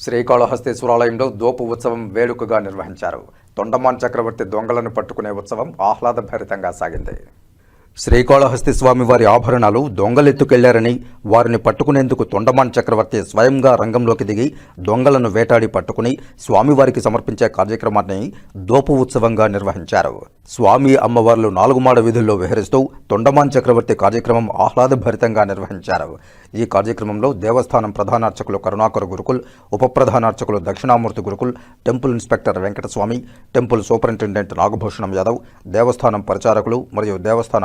శ్రీకాళహస్తీశ్వరాలయంలో దోపు ఉత్సవం వేడుకగా నిర్వహించారు. తొండమాన్ చక్రవర్తి దొంగలను పట్టుకునే ఉత్సవం ఆహ్లాదభరితంగా సాగింది. శ్రీకాళహస్తి స్వామి వారి ఆభరణాలు దొంగలెత్తుకెళ్ళారని వారిని పట్టుకునేందుకు తొండమాన్ చక్రవర్తి స్వయంగా రంగంలోకి దిగి దొంగలను వేటాడి పట్టుకుని స్వామివారికి సమర్పించే కార్యక్రమాన్ని దోపు ఉత్సవంగా నిర్వహించారు. స్వామి అమ్మవార్లు నాలుగు మాడ వీధుల్లో విహరిస్తూ తొండమాన్ చక్రవర్తి కార్యక్రమం ఆహ్లాదభరితంగా నిర్వహించారు. ఈ కార్యక్రమంలో దేవస్థానం ప్రధానార్చకులు కరుణాకర్ గురుకుల్ ఉప ప్రధానార్చకులు Dakshinamurthy Gurukul temple inspector Venkataswamy temple superintendent Nagabhushanam Yadav దేవస్థానం పరిచారకులు మరియు దేవస్థాన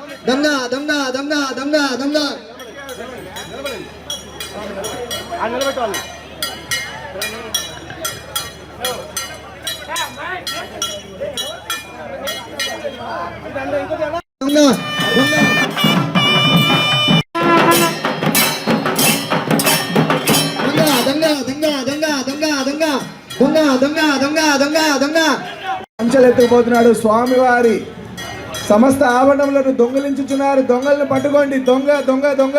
దమ్దా దమ్దా దమ్దా దమ్దా దమ్దా దొంగ దొంగ దొంగ దొంగ దొంగ దొంగ అంచెలెత్తుకుపోతున్నాడు స్వామివారి సమస్త ఆవరణములను దొంగలించుచున్నారు. దొంగల్ని పట్టుకోండి. దొంగ దొంగ దొంగ.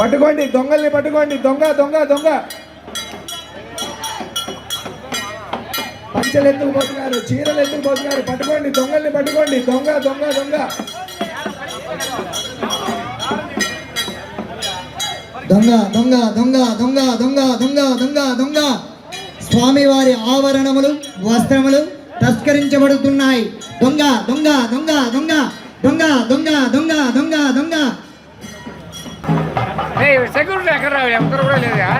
పట్టుకోండి. దొంగల్ని పట్టుకోండి. దొంగ దొంగ దొంగ. పంచలు ఎత్తుకుపోతున్నారు. చీరలు ఎత్తుకుపోతున్నారు. పట్టుకోండి. దొంగల్ని పట్టుకోండి. దొంగ దొంగ దొంగ. దొంగ దొంగ దొంగ దొంగ దొంగ దొంగ దొంగ దొంగ. స్వామివారి ఆవరణములు వస్త్రములు తస్కరించబడుతున్నాయి. దొంగ దొంగ దొంగ దొంగ దొంగ దొంగ దొంగ దొంగ దొంగ. సెక్యూరిటీ ఎక్కడ ఎవరు కూడా లేదా?